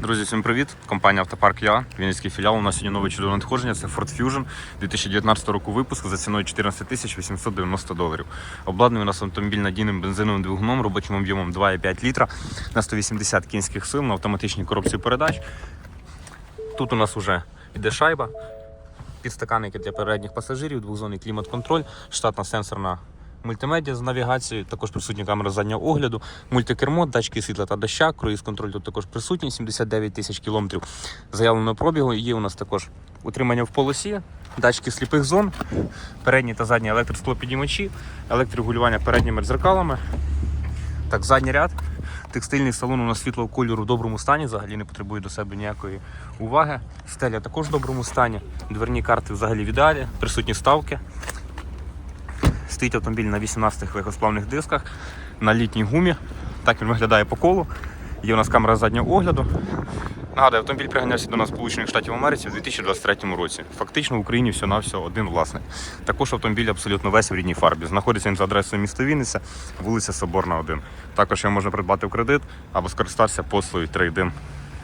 Друзі, всім привіт! Компанія Автопарк Я, Вінницький філіал. У нас сьогодні нове чудове надходження. Це Ford Fusion 2019 року випуску за ціною 14 тисяч 890 доларів. Обладнаний у нас автомобіль надійним бензиновим двигуном, робочим об'ємом 2,5 літра на 180 кінських сил на автоматичній коробці передач. Тут у нас вже йде шайба, підстаканники для передніх пасажирів, двохзонний клімат-контроль, штатна сенсорна мультимедіа з навігацією, також присутні камери заднього огляду, мультикермо, датчики світла та доща, круїз-контроль тут також присутній, 79 тисяч кілометрів заявленого пробігу. Є у нас також утримання в полосі, датчики сліпих зон, передні та задні електросклопідіймачі, електрорегулювання передніми дзеркалами. Так, задній ряд. Текстильний салон у нас світлого кольору в доброму стані, взагалі не потребує до себе ніякої уваги. Стеля також в доброму стані. Дверні карти взагалі в ідеалі, присутні ставки. Стоїть автомобіль на 18 легкосплавних дисках на літній гумі. Так він виглядає по колу. Є у нас камера заднього огляду. Нагадую, автомобіль приганявся до нас Сполучених Штатів Америці у 2023 році. Фактично в Україні все один власник. Також автомобіль абсолютно весь в рідній фарбі. Знаходиться він за адресою міста Вінниця, вулиця Соборна, 1. Також його можна придбати в кредит або скористатися послугою трейдин